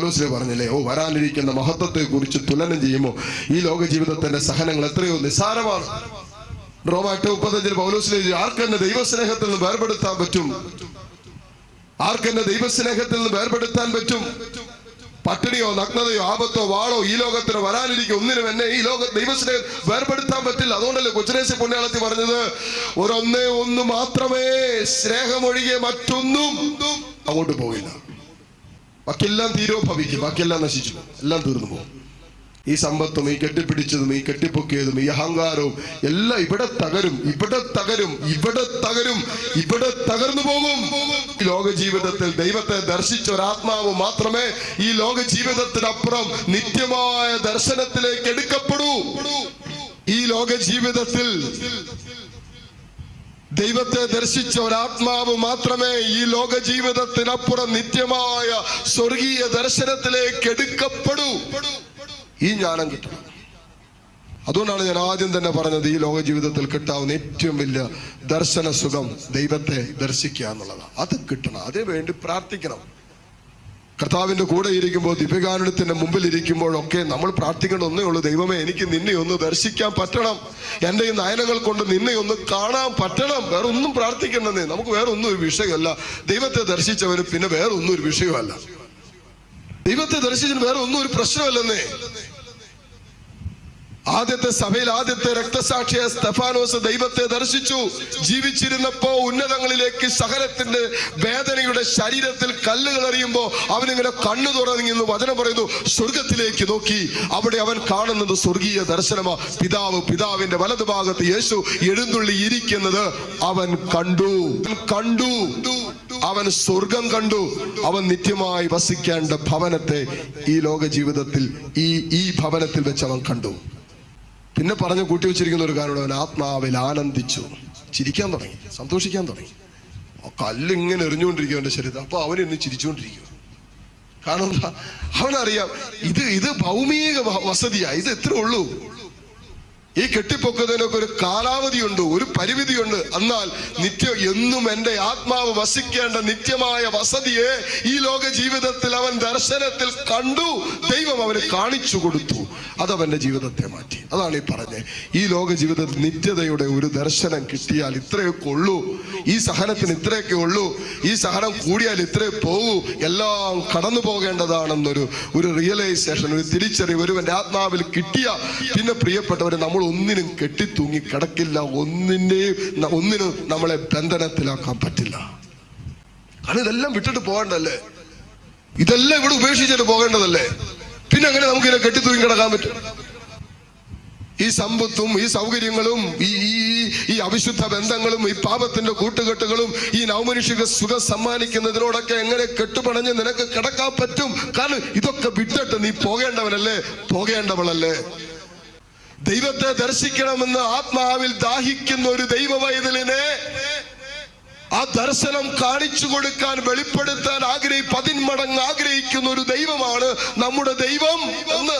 പൗലോസിലെ പറഞ്ഞില്ലേ ഓ വരാനിരിക്കുന്ന മഹത്വത്തെ കുറിച്ച് തുലനം ചെയ്യുമ്പോൾ ഈ ലോക ജീവിതത്തിന്റെ സഹനങ്ങൾ എത്രയോ നിസ്സാരമാണ്. റോമ മുപ്പത്തഞ്ചിൽ പൗലോസിലെ ആർക്കെന്നെ ദൈവസ്നേഹത്തിൽ നിന്ന് വേർപെടുത്താൻ പറ്റും? ആർക്കെന്നെ ദൈവസ്നേഹത്തിൽ നിന്ന് വേർപെടുത്താൻ പറ്റും? പട്ടിണിയോ നഗ്നതയോ ആപത്തോ വാളോ ഈ ലോകത്തിന് വരാനിരിക്കും. ഒന്നിനും എന്നെ ഈ ലോക ദൈവത്തിനെ വേർപെടുത്താൻ പറ്റില്ല. അതുകൊണ്ടല്ലേ കൊച്ചുനേശ പുണ്യാളത്തി പറഞ്ഞത് ഒരൊന്നേ ഒന്ന് മാത്രമേ സ്നേഹമൊഴികെ മറ്റൊന്നും അങ്ങോട്ട് പോകില്ല. ബാക്കിയെല്ലാം തീരോഭവിക്കും ബാക്കിയെല്ലാം നശിച്ചു. എല്ലാം തീർന്നു പോകും. ഈ സമ്പത്തും ഈ കെട്ടിപ്പിടിച്ചതും ഈ കെട്ടിപ്പൊക്കിയതും ഈ അഹങ്കാരവും എല്ലാം ഇവിടെ തകരും. ഇവിടെ തകരും. ഇവിടെ തകരും. ഇവിടെ തകർന്നു പോകും. ലോക ജീവിതത്തിൽ ദൈവത്തെ ദർശിച്ച ഒരാത്മാവ് മാത്രമേ ഈ ലോക ജീവിതത്തിനപ്പുറം നിത്യമായ ദർശനത്തിലേക്ക് എടുക്കപ്പെടൂ. ഈ ലോക ജീവിതത്തിൽ ദൈവത്തെ ദർശിച്ച ഒരാത്മാവ് മാത്രമേ ഈ ലോക ജീവിതത്തിനപ്പുറം നിത്യമായ സ്വർഗീയ ദർശനത്തിലേക്ക് എടുക്കപ്പെടൂ. ഈ ജ്ഞാനം കിട്ടണം. അതുകൊണ്ടാണ് ഞാൻ ആദ്യം തന്നെ പറഞ്ഞത് ഈ ലോക ജീവിതത്തിൽ കിട്ടാവുന്ന ഏറ്റവും വലിയ ദർശന സുഖം ദൈവത്തെ ദർശിക്കുക എന്നുള്ളതാണ്. അത് കിട്ടണം. അതിനു വേണ്ടി പ്രാർത്ഥിക്കണം. കർത്താവിന്റെ കൂടെ ഇരിക്കുമ്പോൾ ദിവ്യകാരുണ്യത്തിന്റെ മുമ്പിൽ ഇരിക്കുമ്പോഴൊക്കെ നമ്മൾ പ്രാർത്ഥിക്കേണ്ട ഒന്നേ ഉള്ളൂ. ദൈവമേ എനിക്ക് നിന്നെ ഒന്ന് ദർശിക്കാൻ പറ്റണം. എന്റെ ഈ നയനങ്ങൾ കൊണ്ട് നിന്നെ ഒന്ന് കാണാൻ പറ്റണം. വേറെ ഒന്നും പ്രാർത്ഥിക്കണമെന്നേ നമുക്ക് വേറെ ഒന്നും ഒരു വിഷയമല്ല. ദൈവത്തെ ദർശിച്ചവന് പിന്നെ വേറെ ഒന്നും ഒരു വിഷയമല്ല. ദൈവത്തെ ദർശിച്ചതിന് വേറെ ഒന്നും ഒരു പ്രശ്നമല്ലെന്നേ. ആദ്യത്തെ സഭയിൽ ആദ്യത്തെ രക്തസാക്ഷിയ സ്തഫാനോസ് ദൈവത്തെ ദർശിച്ചു. ജീവിച്ചിരുന്നപ്പോ ഉന്നതങ്ങളിലേക്ക് സഹനത്തിന്റെ വേദനയുടെ ശരീരത്തിൽ കല്ലുകൾ എറിയുമ്പോ അവനിങ്ങനെ കണ്ണു തുറന്നു എന്ന് വചനം പറയുന്നു. സ്വർഗത്തിലേക്ക് നോക്കി. അവിടെ അവൻ കാണുന്നത് സ്വർഗീയ ദർശനമാ. പിതാവ് പിതാവിന്റെ വലതുഭാഗത്ത് യേശു എഴുന്നള്ളി ഇരിക്കുന്നത് അവൻ കണ്ടു. കണ്ടു. അവൻ സ്വർഗം കണ്ടു. അവൻ നിത്യമായി വസിക്കേണ്ട ഭവനത്തെ ഈ ലോക ജീവിതത്തിൽ ഈ ഈ ഭവനത്തിൽ വെച്ച് അവൻ കണ്ടു. പിന്നെ പറഞ്ഞു കൂട്ടി വെച്ചിരിക്കുന്ന ഒരു കാരണം അവൻ ആത്മാവിൽ ആനന്ദിച്ചു. ചിരിക്കാൻ തുടങ്ങി സന്തോഷിക്കാൻ തുടങ്ങി. ആ കല്ലിങ്ങനെ എറിഞ്ഞുകൊണ്ടിരിക്കും അവന്റെ ശരീരത്തിൽ അപ്പൊ അവൻ ഇന്ന് ചിരിച്ചുകൊണ്ടിരിക്കും കാരണം അവനറിയാം ഇത് ഇത് ഭൗമിക വസതിയാ. ഇത് എത്ര ഉള്ളൂ. ഈ കെട്ടിപ്പൊക്കുന്നതിനൊക്കെ ഒരു കാലാവധിയുണ്ട് ഒരു പരിമിതിയുണ്ട്. എന്നാൽ നിത്യം എന്നും എന്റെ ആത്മാവ് വസിക്കേണ്ട നിത്യമായ വസതിയെ ഈ ലോക ജീവിതത്തിൽ അവൻ ദർശനത്തിൽ കണ്ടു. ദൈവം അവന് കാണിച്ചു കൊടുത്തു. അതവന്റെ ജീവിതത്തെ മാറ്റി. അതാണ് ഈ പറഞ്ഞത് ഈ ലോക ജീവിതത്തിൽ നിത്യതയുടെ ഒരു ദർശനം കിട്ടിയാൽ ഇത്രയൊക്കെ ഉള്ളൂ. ഈ സഹനത്തിന് ഇത്രയൊക്കെ ഉള്ളൂ. ഈ സഹനം കൂടിയാൽ ഇത്രേ പോകൂ. എല്ലാം കടന്നു പോകേണ്ടതാണെന്നൊരു ഒരു റിയലൈസേഷൻ ഒരു തിരിച്ചറിവ് ഒരുവന്റെ ആത്മാവിൽ കിട്ടിയ പിന്നെ പ്രിയപ്പെട്ടവരെ നമ്മൾ ഒന്നിനും കെട്ടിത്തൂങ്ങി കിടക്കില്ല. ഒന്നിന്റെയും ഒന്നിനും നമ്മളെ ബന്ധനത്തിലാക്കാൻ പറ്റില്ല. കാരണം ഇതെല്ലാം വിട്ടിട്ട് പോകണ്ടല്ലേ ഇതെല്ലാം ഇവിടെ ഉപേക്ഷിച്ചിട്ട് പോകേണ്ടതല്ലേ? പിന്നെ അങ്ങനെ നമുക്ക് ഇതിനെ കെട്ടിത്തൂങ്ങി കിടക്കാൻ പറ്റും? ഈ സമ്പത്തും ഈ സൗകര്യങ്ങളും ഈ ഈ- ഈ അവിശുദ്ധ ബന്ധങ്ങളും ഈ പാപത്തിന്റെ കൂട്ടുകെട്ടുകളും ഈ നവമനുഷ്യക്ക് സുഖം സമ്മാനിക്കുന്നതിനോടൊക്കെ എങ്ങനെ കെട്ടുപണഞ്ഞ് നിനക്ക് കിടക്കാൻ പറ്റും? കാരണം ഇതൊക്കെ വിട്ടിട്ട് നീ പോകേണ്ടവനല്ലേ? പോകേണ്ടവളല്ലേ? ദൈവത്തെ ദർശിക്കണമെന്ന് ആത്മാവിൽ ദാഹിക്കുന്ന ഒരു ദൈവ വൈതലിനെ ആ ദർശനം കാണിച്ചു കൊടുക്കാൻ വെളിപ്പെടുത്താൻ ആഗ്രഹി പതിന്മടങ്ങ് ആഗ്രഹിക്കുന്ന ഒരു ദൈവമാണ് നമ്മുടെ ദൈവം എന്ന്